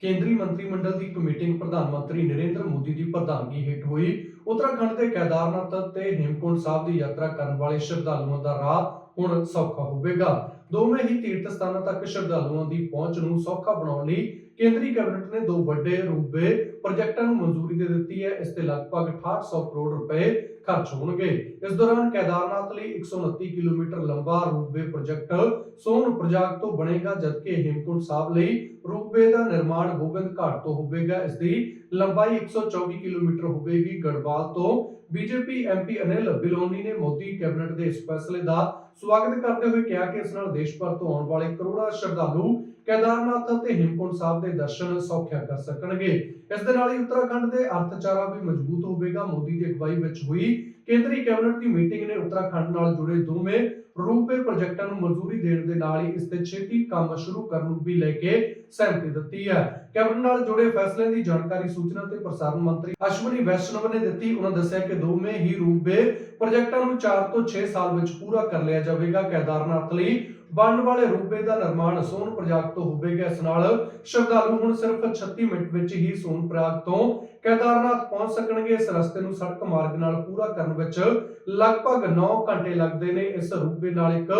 ਕੇਂਦਰੀ ਮੰਤਰੀ ਮੰਡਲ ਦੀ ਇੱਕ ਮੀਟਿੰਗ ਪ੍ਰਧਾਨ ਮੰਤਰੀ ਨਰਿੰਦਰ ਮੋਦੀ ਦੀ ਪ੍ਰਧਾਨਗੀ ਹੇਠ ਹੋਈ। ਉੱਤਰਾਖੰਡ ਦੇ ਕੇਦਾਰਨਾਥ ਤੇ ਹੇਮਕੁੰਟ ਸਾਹਿਬ ਦੀ ਯਾਤਰਾ ਕਰਨ ਵਾਲੇ ਸ਼ਰਧਾਲੂਆਂ ਦਾ ਰਾਹ ਹੁਣ ਸੌਖਾ ਹੋਵੇਗਾ। ਦੋਵੇਂ ਹੀ ਤੀਰਥ ਸਥਾਨਾਂ ਤੱਕ ਸ਼ਰਧਾਲੂਆਂ ਦੀ ਪਹੁੰਚ ਨੂੰ ਸੌਖਾ ਬਣਾਉਣ ਲਈ ਕੇਂਦਰੀ ਕੈਬਨਿਟ ਨੇ ਦੋ ਵੱਡੇ ਰੂਪੇ ਪ੍ਰੋਜੈਕਟਾਂ ਨੂੰ ਮਨਜ਼ੂਰੀ ਦੇ ਦਿੱਤੀ ਹੈ। ਇਸ ਤੇ ਲਗਭਗ 6800 ਕਰੋੜ ਰੁਪਏ ਖਰਚ ਹੋਣਗੇ। ਇਸ ਦੌਰਾਨ ਕੇਦਾਰਨਾਥ ਲਈ 129 ਕਿਲੋਮੀਟਰ ਲੰਬਾ ਰੂਪਵੇ ਪ੍ਰੋਜੈਕਟ ਸੋਨ ਪ੍ਰਜਾਗ ਤੋਂ ਬਣੇਗਾ, ਜਦਕਿ ਹੇਮਕੁੰਟ ਸਾਹਿਬ ਲਈ ਰੂਪਵੇ ਦਾ ਨਿਰਮਾਣ ਗੋਬਿੰਦ ਘਾਟ ਤੋਂ ਹੋਵੇਗਾ। ਇਸ ਦੀ ਲੰਬਾਈ 124 ਕਿਲੋਮੀਟਰ ਹੋਵੇਗੀ। ਗੜਵਾਲ ਤੋਂ ਬੀਜੇਪੀ ਐਮਪੀ ਅਨਿਲ ਬਿਲੋਨੀ ਨੇ ਮੋਦੀ ਕੈਬਨਿਟ ਦੇ ਇਸ ਫੈਸਲੇ ਦਾ ਸਵਾਗਤ ਕਰਦੇ ਹੋਏ ਕਿਹਾ ਕਿ ਇਸ ਨਾਲ ਦੇਸ਼ ਭਰ ਤੋਂ ਆਉਣ ਵਾਲੇ ਕਰੋੜਾਂ ਸ਼ਰਧਾਲੂ ਕੇਦਾਰਨਾਥ ਅਤੇ ਹੇਮਕੁੰਟ ਸਾਹਿਬ ਦੇ ਦਰਸ਼ਨ ਸੌਖਿਆ ਕਰ ਸਕਣਗੇ। ਇਸ ਦੇ ਨਾਲ ਹੀ ਉੱਤਰਾਖੰਡ ਦੇ ਅਰਥਚਾਰਾ ਵੀ ਮਜ਼ਬੂਤ ਹੋਵੇਗਾ। ਮੋਦੀ ਦੀ ਅਗਵਾਈ ਵਿੱਚ ਹੋਈ। ਕੇਂਦਰੀ ਕੈਬਨਿਟ ਦੀ ਮੀਟਿੰਗ ਨੇ ਉੱਤਰਾਖੰਡ ਨਾਲ ਜੁੜੇ ਦੋਵੇਂ ਰੂਪੇ ਪ੍ਰੋਜੈਕਟਾਂ ਨੂੰ ਮਨਜ਼ੂਰੀ ਦੇਣ ਦੇ ਨਾਲ ਹੀ ਇਸ ਤੇ ਛੇਤੀ ਕੰਮ ਸ਼ੁਰੂ ਕਰਨ ਨੂੰ ਵੀ ਲੈ ਕੇ ਸਹਿਮਤੀ ਦਿੱਤੀ ਹੈ। ਕੈਬਨਿਟ ਨਾਲ ਜੁੜੇ ਫੈਸਲਿਆਂ ਦੀ ਜਾਣਕਾਰੀ, ਸੂਚਨਾ ਤੇ ਪ੍ਰਸਾਰਣ ਮੰਤਰੀ ਅਸ਼ਵਨੀ ਵੈਸ਼ਨਵ ਨੇ ਦਿੱਤੀ। ਉਹਨਾਂ ਦੱਸਿਆ ਕਿ ਦੋਵੇਂ ਹੀ ਰੂਪੇ ਪ੍ਰੋਜੈਕਟਾਂ ਨੂੰ 4 ਤੋਂ 6 ਸਾਲ ਵਿੱਚ ਪੂਰਾ ਕਰ ਲਿਆ ਜਾਵੇਗਾ। ਕੇਦਾਰਨਾਥ ਲਈ ਬਣਨ ਵਾਲੇ ਰੂਪੇ ਦਾ ਨਿਰਮਾਣ ਸੋਨ ਪ੍ਰਯਾਗ ਤੋਂ ਹੋਵੇਗਾ। ਇਸ ਨਾਲ ਸ਼ਰਧਾਲੂ ਹੁਣ ਸਿਰਫ 36 ਮਿੰਟ ਵਿੱਚ ਹੀ ਸੋਨ ਪ੍ਰਯਾਗ ਤੋਂ ਕੇਦਾਰਨਾਥ ਪਹੁੰਚ ਸਕਣਗੇ। ਇਸ ਰਸਤੇ ਨੂੰ ਸੜਕ ਮਾਰਗ ਨਾਲ ਪੂਰਾ ਕਰਨ ਵਿੱਚ ਲਗਭਗ 9 ਘੰਟੇ ਲੱਗਦੇ ਨੇ। ਇਸ ਰੂਪੇ ਨਾਲ ਇੱਕ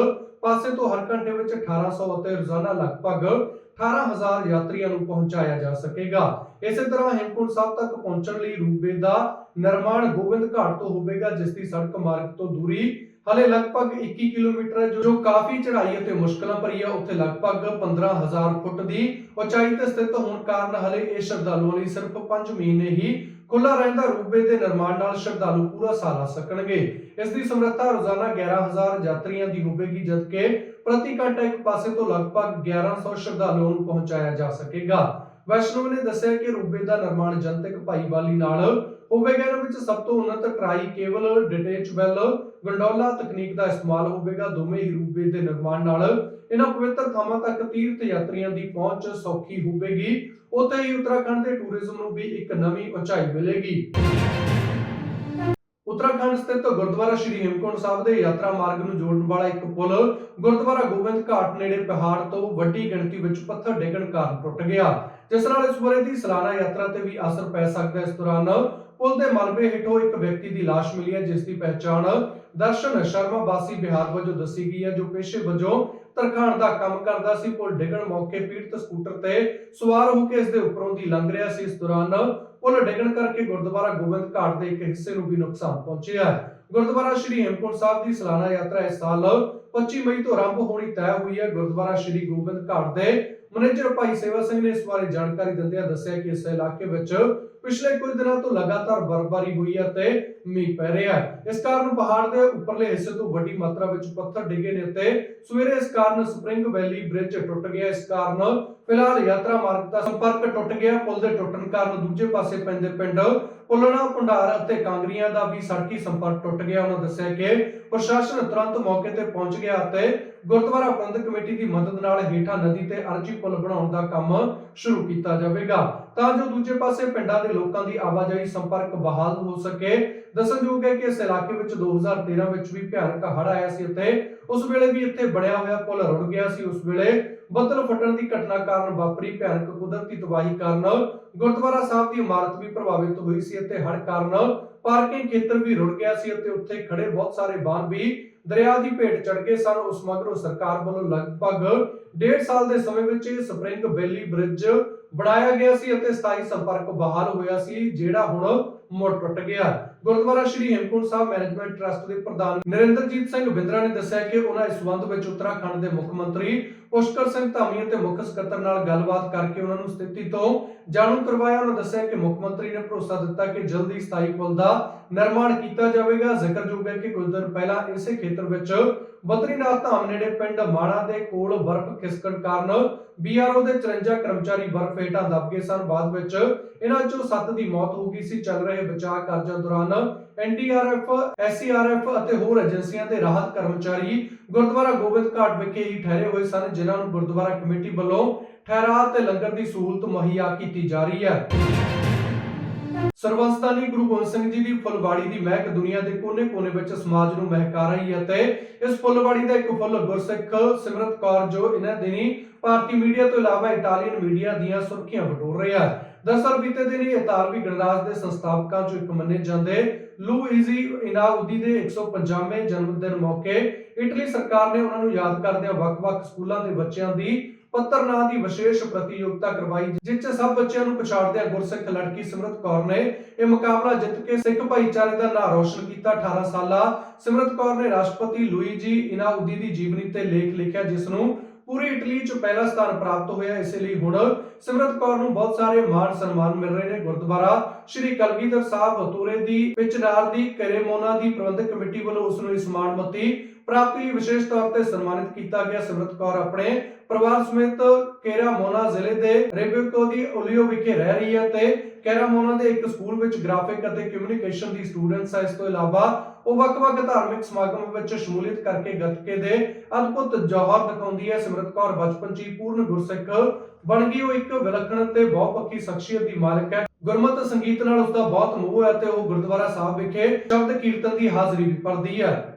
ਪਾਸੇ ਤੋਂ ਹਰ ਘੰਟੇ ਵਿੱਚ 1800 ਅਤੇ ਰੋਜ਼ਾਨਾ ਲਗਭਗ 18000 ਯਾਤਰੀਆਂ ਨੂੰ ਪਹੁੰਚਾਇਆ ਜਾ ਸਕੇਗਾ। ਇਸੇ ਤਰ੍ਹਾਂ ਹੇਮਕੁੰਟ ਸਾਹਿਬ ਤੱਕ ਪਹੁੰਚਣ ਲਈ ਰੂਪੇ ਦਾ ਨਿਰਮਾਣ ਗੋਬਿੰਦ ਘਾਟ ਤੋਂ ਹੋਵੇਗਾ, ਜਿਸ ਦੀ ਸੜਕ ਮਾਰਗ ਤੋਂ ਦੂਰੀ ਹਲੇ ਲਗਭਗ 21 ਕਿਲੋਮੀਟਰ ਹੈ, ਜੋ- ਕਾਫੀ ਚੜ੍ਹਾਈ ਅਤੇ ਮੁਸ਼ਕਲਾਂ ਭਰੀ ਹੈ। ਉੱਥੇ ਲਗਭਗ 15000 ਫੁੱਟ ਦੀ ਉਚਾਈ ਤੇ ਸਥਿਤ ਹੋਣ ਕਾਰਨ ਹਲੇ ਇਹ ਸ਼ਰਧਾਲੂਆਂ ਲਈ ਸਿਰਫ 5 ਮਹੀਨੇ ਹੀ ਖੁੱਲਾ ਰਹਿੰਦਾ ਰੂਪੇ ਦੇ ਨਿਰਮਾਣ ਨਾਲ ਸ਼ਰਧਾਲੂ ਪੂਰਾ ਸਾਲ ਸਕਣਗੇ। ਇਸ ਦੀ ਸਮਰੱਥਾ ਰੋਜ਼ਾਨਾ 11000 ਯਾਤਰੀਆਂ ਦੀ ਹੋਵੇਗੀ ਜਦਕਿ ਪ੍ਰਤੀ ਘੰਟਾ ਇੱਕ ਪਾਸੇ ਤੋਂ ਲਗਭਗ 1100 ਸ਼ਰਧਾਲੂਆਂ ਨੂੰ ਪਹੁੰਚਾਇਆ ਜਾ ਸਕੇਗਾ। ਵੈਸ਼ਨਵ ਨੇ ਦੱਸਿਆ ਕਿ ਰੂਬੇ ਦਾ ਨਿਰਮਾਣ ਜਨਤਕ ਭਾਈਵਾਲੀ ਨਾਲ ਹੋਵੇਗਾ ਇਹਨਾਂ ਵਿੱਚ ਸਭ ਤੋਂ ਉન્નਤ ਟਰਾਈ ਕੇਬਲ ਡਿਟੈਚੇਬਲ ਗੰਡੋਲਾ ਤਕਨੀਕ ਦਾ ਇਸਤੇਮਾਲ ਹੋਵੇਗਾ ਦੋਵੇਂ ਹੀ ਰੂਪੇ ਦੇ ਨਿਰਮਾਣ ਨਾਲ। ਇਹਨਾਂ ਪਵਿੱਤਰ ਥਾਵਾਂ ਤੱਕ ਤੀਰਥ ਯਾਤਰੀਆਂ ਦੀ ਪਹੁੰਚ ਸੌਖੀ ਹੋਵੇਗੀ। ਉੱਥੇ ਹੀ ਉੱਤਰਾਖੰਡ ਦੇ ਟੂਰਿਜ਼ਮ ਨੂੰ ਵੀ ਇੱਕ ਨਵੀਂ ਉਚਾਈ ਮਿਲੇਗੀ। ਉੱਤਰਾਖੰਡ ਸਥਿਤ ਗੁਰਦੁਆਰਾ ਸ਼੍ਰੀ ਹੇਮਕੁੰਟ ਸਾਹਿਬ ਦੇ ਯਾਤਰਾ ਮਾਰਗ ਨੂੰ ਜੋੜਨ ਵਾਲਾ ਇੱਕ ਪੁਲ ਗੁਰਦੁਆਰਾ ਗੋਬਿੰਦ ਘਾਟ ਨੇੜੇ ਪਹਾੜ ਤੋਂ ਵੱਡੀ ਗਿਣਤੀ ਵਿੱਚ ਪੱਥਰ ਡਿੱਗਣ ਕਾਰਨ ਟੁੱਟ ਗਿਆ, ਜਿਸ ਨਾਲ ਇਸ ਬੁਰੇ ਦੀ ਸਾਲਾਨਾ ਯਾਤਰਾ ਤੇ ਵੀ ਅਸਰ ਪੈ ਸਕਦਾ ਹੈ। ਇਸ ਦੌਰਾਨ ਪੁਲ ਦੇ ਮਲਬੇ ਹੇਠੋਂ ਇੱਕ ਵਿਅਕਤੀ ਦੀ ਲਾਸ਼ ਮਿਲੀ ਹੈ, ਜਿਸ ਦੀ ਪਹਿਚਾਣ ਦਰਸ਼ਨ ਸ਼ਰਮਾ ਵਾਸੀ ਬਿਹਾਰ ਵਜੋਂ ਦੱਸੀ ਗਈ ਹੈ, ਜੋ ਪੇਸ਼ੇ ਵਜੋਂ ਤਰਖਾਣ ਦਾ ਕੰਮ ਕਰਦਾ ਸੀ। ਪੁਲ ਡਿੱਗਣ ਮੌਕੇ ਪੀੜਤ ਸਕੂਟਰ ਤੇ ਸਵਾਰ ਹੋ ਕੇ ਇਸ ਦੇ ਉੱਪਰੋਂ ਦੀ ਲੰਘ ਰਿਹਾ ਸੀ। ਇਸ ਦੌਰਾਨ ਪੁਲ ਡਿੱਗਣ ਕਰਕੇ ਗੁਰਦੁਆਰਾ ਗੋਬਿੰਦ ਘਾਟ ਦੇ ਇੱਕ ਹਿੱਸੇ ਨੂੰ ਵੀ ਨੁਕਸਾਨ ਪਹੁੰਚਿਆ ਹੈ। ਗੁਰਦੁਆਰਾ ਸ਼੍ਰੀ ਹੇਮਕੁੰਟ ਸਾਹਿਬ ਦੀ ਸਾਲਾਨਾ ਯਾਤਰਾ ਇਸ ਸਾਲ 25 ਮਈ ਤੋਂ ਆਰੰਭ ਹੋਣੀ ਤੈਅ ਹੋਈ ਹੈ। ਗੁਰਦੁਆਰਾ ਸ਼੍ਰੀ ਗੋਬਿੰਦ ਘਾਟ ਦੇ ਮੈਨੇਜਰ ਭਾਈ ਸੇਵਾ ਸਿੰਘ ਨੇ ਇਸ ਬਾਰੇ ਜਾਣਕਾਰੀ ਦਿੰਦਿਆਂ ਦੱਸਿਆ ਕਿ ਇਸ ਇਲਾਕੇ ਵਿੱਚ ਪਿਛਲੇ ਕੁਝ ਦਿਨਾਂ ਤੋਂ ਲਗਾਤਾਰ ਬਰਫ਼ਬਾਰੀ ਹੋਈ ਹੈ ਤੇ ਮੀਂਹ ਪੈ ਰਿਹਾ ਹੈ। ਇਸ ਕਾਰਨ ਪਹਾੜ ਦੇ ਉੱਪਰਲੇ ਹਿੱਸੇ ਤੋਂ ਵੱਡੀ ਮਾਤਰਾ ਵਿੱਚ ਪੱਥਰ ਡਿੱਗੇ ਨੇ ਤੇ ਸਵੇਰੇ ਇਸ ਕਾਰਨ ਸਪ੍ਰਿੰਗ ਵੈਲੀ ਬ੍ਰਿਜ ਟੁੱਟ ਗਿਆ। ਇਸ ਕਾਰਨ ਫਿਲਹਾਲ ਯਾਤਰਾ ਮਾਰਗ ਦਾ ਸੰਪਰਕ ਟੁੱਟ ਗਿਆ, ਪੁਲ ਦੇ ਟੁੱਟਣ ਕਾਰਨ ਦੂਜੇ ਪਾਸੇ ਪੈਂਦੇ ਪਿੰਡ ਪੁੱਲਣਾ, ਭੰਡਾਰ ਅਤੇ ਕਾਂਗਰੀਆਂ ਦਾ ਵੀ ਸੜਕੀ ਸੰਪਰਕ ਟੁੱਟ ਗਿਆ। ਉਹਨਾਂ ਦੱਸਿਆ ਕਿ ਪ੍ਰਸ਼ਾਸਨ ਤੁਰੰਤ ਮੌਕੇ ਤੇ ਪਹੁੰਚ ਗਿਆ ਅਤੇ ਗੁਰਦੁਆਰਾ ਪ੍ਰਬੰਧਕ ਕਮੇਟੀ ਦੀ ਮਦਦ ਨਾਲ ਹੇਠਾਂ ਨਦੀ ਤੇ ਅਰਜੀ ਪੁਲ ਬਣਾਉਣ ਦਾ ਕੰਮ ਸ਼ੁਰੂ ਕੀਤਾ ਜਾਵੇਗਾ। ਤਾਂ ਜੋ ਦੂਜੇ ਪਾਸੇ ਪਿੰਡਾਂ ਦੇ ਲੋਕਾਂ ਦੀ ਆਵਾਜਾਈ ਸੰਪਰਕ ਬਹਾਲ ਹੋ ਸਕੇ ਦੱਸਣਯੋਗ ਹੈ ਕਿ ਇਸ ਇਲਾਕੇ ਵਿੱਚ 2013 ਵਿੱਚ ਵੀ ਭਿਆਨਕ ਹੜ੍ਹ ਆਇਆ ਸੀ ਅਤੇ ਉਸ ਵੇਲੇ ਵੀ ਇੱਥੇ ਬਣਿਆ ਹੋਇਆ ਪੁਲ ਰੁੜ ਗਿਆ ਸੀ। ਉਸ ਵੇਲੇ ਬੱਦਲ ਫਟਣ ਦੀ ਘਟਨਾ ਕਾਰਨ ਵਾਪਰੀ ਭਿਆਨਕ ਕੁਦਰਤੀ ਤਬਾਹੀ ਕਾਰਨ ਗੁਰਦੁਆਰਾ ਸਾਹਿਬ ਦੀ ਇਮਾਰਤ ਵੀ ਪ੍ਰਭਾਵਿਤ ਹੋਈ ਸੀ। ਅਤੇ ਹੜ੍ਹ ਕਾਰਨ ਪਾਰਕਿੰਗ ਖੇਤਰ ਵੀ ਰੁੜ ਗਿਆ ਸੀ ਅਤੇ ਉੱਥੇ ਖੜੇ ਬਹੁਤ ਸਾਰੇ ਵਾਹਨ ਵੀ ਦਰਿਆ ਦੀ ਭੇਟ ਚੜ ਗਏ ਸਨ। ਉਸ ਮਗਰੋਂ ਸਰਕਾਰ ਵੱਲੋਂ ਲਗਭਗ ਡੇਢ ਸਾਲ ਦੇ ਸਮੇਂ ਵਿੱਚ ਇਹ ਸਪਰਿੰਗ ਵੈਲੀ ਬ੍ਰਿਜ ਬਣਾਇਆ ਗਿਆ ਸੀ ਅਤੇ ਸਥਾਈ ਸੰਪਰਕ ਬਹਾਲ ਹੋਇਆ ਸੀ, ਜਿਹੜਾ ਹੁਣ ਮੁੜ ਟੁੱਟ ਗਿਆ। ਗੁਰਦੁਆਰਾ ਸ਼੍ਰੀ ਹੇਮਕੁੰਟ ਸਾਹਿਬ ਮੈਨੇਜਮੈਂਟ ਟਰਸਟ ਦੇ ਪ੍ਰਧਾਨ ਨਰਿੰਦਰਜੀਤ ਸਿੰਘ ਬਿੰਦਰਾ ਨੇ ਦੱਸਿਆ ਕਿ ਉਹਨਾਂ ਇਸ ਸੰਬੰਧ ਵਿੱਚ ਉੱਤਰਾਖੰਡ ਦੇ ਮੁੱਖ ਮੰਤਰੀ ਪੁਸ਼ਕਰ ਸਿੰਘ ਧਾਮੀ ਅਤੇ ਮੁੱਖ ਸਕੱਤਰ ਨਾਲ ਗੱਲਬਾਤ ਕਰਕੇ ਉਹਨਾਂ ਨੂੰ ਸਥਿਤੀ ਤੋਂ ਜਾਣੂ ਕਰਵਾਇਆ। ਉਹਨਾਂ ਦੱਸਿਆ ਕਿ ਮੁੱਖ ਮੰਤਰੀ ਨੇ ਭਰੋਸਾ ਦਿੱਤਾ ਕਿ ਜਲਦੀ ਸਥਾਈ ਪੁਲ ਦਾ ਨਿਰਮਾਣ ਕੀਤਾ ਜਾਵੇਗਾ। ਜ਼ਿਕਰਯੋਗ ਹੈ ਕਿ ਕੁਝ ਦਿਨ ਪਹਿਲਾਂ ਇਸੇ ਖੇਤਰ ਵਿੱਚ ਬਦਰੀਨਾਥ ਧਾਮ ਨੇੜੇ ਪਿੰਡ ਮਾਣਾ ਦੇ ਕੋਲ ਬਰਫ਼ ਖਿਸਕਣ ਕਾਰਨ ਬੀਆਰਓ ਦੇ 54 ਕਰਮਚਾਰੀ ਬਰਫ਼ ਹੇਠਾਂ ਦਬ ਗਏ ਸਨ। ਬਾਅਦ ਵਿੱਚ ਇਹਨਾਂ ਚੋਂ 7 ਦੀ ਮੌਤ ਹੋ ਗਈ ਸੀ। ਚੱਲ ਰਹੇ ਬਚਾਅ ਕਾਰਜਾਂ ਦੌਰਾਨ ਐਨਡੀਆਰਐਫ ਐਸਸੀਆਰਐਫ ਅਤੇ ਹੋਰ ਏਜੰਸੀਆਂ ਦੇ ਰਾਹਤ ਕਰਮਚਾਰੀ ਗੁਰਦੁਆਰਾ ਗੋਬਿੰਦ ਘਾਟ ਵਿਖੇ ਹੀ ਠਹਿਰੇ ਹੋਏ ਸਨ, ਜਿਨ੍ਹਾਂ ਨੂੰ ਗੁਰਦੁਆਰਾ ਕਮੇਟੀ ਵੱਲੋਂ ਠਹਿਰਾਅ ਤੇ ਲੰਗਰ ਦੀ ਸਹੂਲਤ ਮੁਹੱਈਆ ਕੀਤੀ ਜਾ ਰਹੀ ਹੈ। ਸਰਵਸਤਾਨੀ ਗੁਰੂ ਗੋਬਿੰਦ ਸਿੰਘ ਜੀ ਦੀ ਫੁੱਲਵਾੜੀ ਦੀ ਮਹਿਕ ਦੁਨੀਆ ਦੇ ਕੋਨੇ-ਕੋਨੇ ਵਿੱਚ ਸਮਾਜ ਨੂੰ ਮਹਿਕਾ ਰਹੀ ਹੈ ਤੇ ਇਸ ਫੁੱਲਵਾੜੀ ਦਾ ਇੱਕ ਫੁੱਲ ਗੁਰਸਿੱਖ ਸਿਮਰਤ ਕੌਰ ਜੋ ਇਹਨਾਂ ਦਿਨੀ ਭਾਰਤੀ ਮੀਡੀਆ ਤੋਂ ਇਲਾਵਾ ਇਟਾਲੀਅਨ ਮੀਡੀਆ ਦੀਆਂ ਸੁਰਖੀਆਂ ਬਟੋਰ ਰਿਹਾ ਹੈ। ਬੀਤੇ ਦਿਨ ਹੀ ਇਤਾਲਵੀ ਗਣਰਾਜ ਦੇ ਸੰਸਥਾਪਕਾਂ ਚੋਂ ਇੱਕ ਮੰਨੇ ਜਾਂਦੇ ਲੂਈਜ਼ੀ ਇਨਾਉਦੀ ਦੇ 150ਵੇਂ ਜਨਮ ਦਿਨ ਮੌਕੇ ਇਟਲੀ ਸਰਕਾਰ ਨੇ ਉਹਨਾਂ ਨੂੰ ਯਾਦ ਕਰਦਿਆਂ ਵੱਖ-ਵੱਖ ਸਕੂਲਾਂ ਦੇ ਬੱਚਿਆਂ ਦੀ ਪੱਤਰ ਨਾਂ ਦੀ ਵਿਸ਼ੇਸ਼ ਪ੍ਰਤੀਯੋਗਤਾ ਕਰਵਾਈ, ਜਿਸ 'ਚ ਸਭ ਬੱਚਿਆਂ ਨੂੰ ਪਛਾੜਦਿਆਂ ਗੁਰਸਿੱਖ ਲੜਕੀ ਸਿਮਰਤ ਕੌਰ ਨੇ ਇਹ ਮੁਕਾਬਲਾ ਜਿੱਤ ਕੇ ਸਿੱਖ ਭਾਈਚਾਰੇ ਦਾ ਨਾਂ ਰੋਸ਼ਨ ਕੀਤਾ। 18 ਸਾਲਾ ਸਿਮਰਤ ਕੌਰ ਨੇ ਰਾਸ਼ਟਰਪਤੀ ਲੂਈਜੀ ਇਨਾਉਦੀ ਦੀ ਜੀਵਨੀ ਤੇ ਲੇਖ ਲਿਖਿਆ, ਜਿਸ ਨੂੰ ਪੂਰੀ ਇਟਲੀ 'ਚ ਪਹਿਲਾ ਸਥਾਨ ਪ੍ਰਾਪਤ ਹੋਇਆ। ਇਸੇ ਲਈ ਹੁਣ ਸਿਮਰਤ ਕੌਰ ਨੂੰ ਬਹੁਤ ਸਾਰੇ ਮਾਨ ਸਨਮਾਨ ਮਿਲ ਰਹੇ ਨੇ ਗੁਰਦੁਆਰਾ ਸ਼੍ਰੀ ਕਲਗੀਧਰ ਸਾਹਿਬ ਬਤੂਰੇ ਦੀ ਪਿਚਨਾਰ ਦੀ, ਕਰੇਮੋਨਾ ਦੀ ਪ੍ਰਬੰਧਕ ਕਮੇਟੀ ਵੱਲੋਂ ਉਸ ਨੂੰ ਇਸ ਮਾਣਮੱਤੀ ਪ੍ਰਾਪਤੀ ਲਈ ਵਿਸ਼ੇਸ਼ ਤੌਰ ਤੇ ਸਨਮਾਨਿਤ ਕੀਤਾ ਗਿਆ ਸਿਮਰਤ ਕੌਰ ਆਪਣੇ ਪਰਿਵਾਰ ਸਮੇਤ ਕੇਰਾਮੋਨਾ ਜ਼ਿਲ੍ਹੇ ਦੇ ਰੇਬੇਕੋ ਦੀ ਓਲੀਓ ਵਿਖੇ ਰਹਿ ਰਹੀ ਹੈ ਤੇ ਕੇਰਾਮੋਨਾ ਦੇ ਇੱਕ ਸਕੂਲ ਵਿੱਚ ਗ੍ਰਾਫਿਕ ਅਤੇ ਕਮਿਊਨੀਕੇਸ਼ਨ ਦੀ ਸਟੂਡੈਂਟਸ ਹੈ। ਇਸ ਤੋਂ ਇਲਾਵਾ ਉਹ ਵੱਖ-ਵੱਖ ਧਾਰਮਿਕ ਸਮਾਗਮਾਂ ਵਿੱਚ ਸ਼ਮੂਲੀਅਤ ਕਰਕੇ ਗੱਤਕੇ ਦੇ ਅਦਭੁਤ ਜੌਹਰ ਦਿਖਾਉਂਦੀ ਹੈ। ਸਿਮਰਤ ਕੌਰ ਬਚਪਨ 'ਚ ਹੀ ਪੂਰਨ ਗੁਰਸਿੱਖ ਬਣ ਗਈ। ਉਹ ਇੱਕ ਵਿਲੱਖਣ ਤੇ ਬਹੁਪੱਖੀ ਸ਼ਖਸੀਅਤ ਦੀ ਮਾਲਕ ਹੈ। ਗੁਰਮਤ ਸੰਗੀਤ ਨਾਲ ਉਸ ਦਾ ਬਹੁਤ ਮੋਹ ਹੈ ਤੇ ਉਹ ਗੁਰਦੁਆਰਾ ਸਾਹਿਬ ਵਿਖੇ ਸ਼ਬਦ ਕੀਰਤਨ ਦੀ ਹਾਜ਼ਰੀ ਵੀ ਭਰਦੀ ਹੈ।